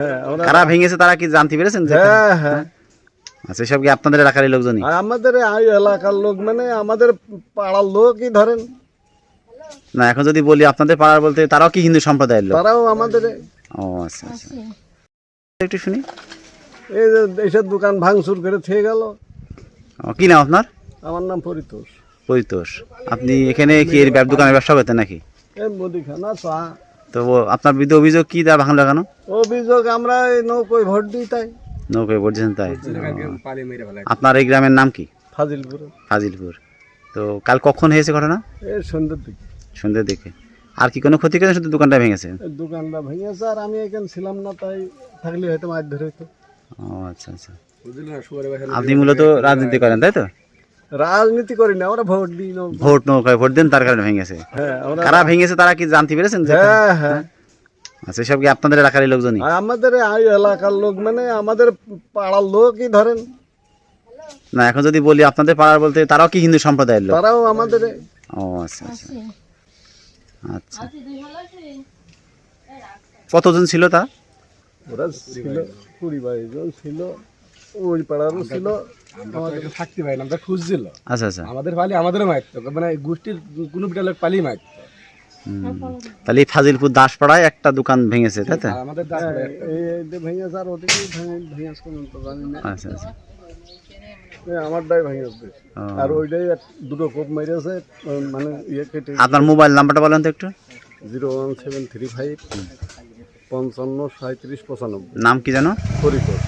হ্যাঁ কারা ভেঙেছে তারা কি জানতে পেরেছেন হ্যাঁ হ্যাঁ। আচ্ছা এসব কি আপনাদের এলাকারই লোকজনই? আমাদের এই এলাকার লোক মানে আমাদের পাড়ার লোকই ধরেন। না এখন যদি বলি আপনাদের পাড়ার বলতে তারাও কি হিন্দু সম্প্রদায়ের লোক? তারাও আমাদের ও আচ্ছা আচ্ছা। একটু শুনি। এই যে এইসব দোকান ভাঙচুর করে থেকে গেল। কি নাম আপনার? আমার নাম পরিতোষ। পরিতোষ। আপনি এখানে কি এর দোকানের ব্যবসা করতেন নাকি? মুদিখানা চা তো আপনার বিরুদ্ধে অভিযোগ কি তা ভাঙলো কেন? অভিযোগ আমরা এই নৌকোয় ভোট দিই তাই। নৌকায় বলছেন তাই? আপনার এই গ্রামের নাম কি? ফাজিলপুরে। ফাজিলপুর। তো কাল কখন হয়েছে ঘটনা? সন্ধ্যের দিকে। সন্ধ্যের দিকে। আর কি কোনো ক্ষতি করেছে? শুধু দোকানটা ভেঙেছে? দোকানটা ভেঙেছে আর আমি এখানে ছিলাম না তাই থাকলে হয়তো মাছ ধরে হতো ও আচ্ছা আচ্ছা। আপনি মূলত রাজনীতি করেন তাই তো? রাজনীতি করি না আমরা ভোট দিই না ভোট নৌকায় ভোট দেন তার কারণে ভেঙেছে। হ্যাঁ কারা ভেঙেছে তারা কি জানতে পেরেছেন? হ্যাঁ হ্যাঁ। আচ্ছা এসব কি আপনাদের এলাকারই লোকজনই? আমাদের এই এলাকার লোক মানে আমাদের পাড়ার লোকই ধরেন। না এখন যদি বলি আপনাদের পাড়ার বলতে তারাও কি হিন্দু সম্প্রদায়ের লোক? তারাও আমাদের ও আচ্ছা আচ্ছা। আচ্ছা। কতজন ছিল তা? ওরা ছিল কুড়ি বাইশ জন ছিল। ওই পাড়ারও ছিল। আমাদের থাকতে পারি না আমরা খুঁজছিল। আচ্ছা আচ্ছা। আমাদের পালি আমাদেরও মারতো মানে গোষ্ঠীর কোনো বিটা লোক পালি মারতো। তাহলে ফাজিলপুর দাসপাড়ায় একটা দোকান ভেঙেছে তাই তো? আমাদের হ্যাঁ, এই এই ভেঙেছে আর ওদিকে ভেঙেছে কোন তো জানি না। আচ্ছা আচ্ছা। আমারটাই। আর ওইটাই দুটো কোপ মেরেছে মানে ইয়ে কেটে আপনার মোবাইল নাম্বারটা বলেন তো একটু। Zero one seven three five পঞ্চান্ন সাঁত্রিশ পঁচানব্বই। নাম কি জানো হরিকোষ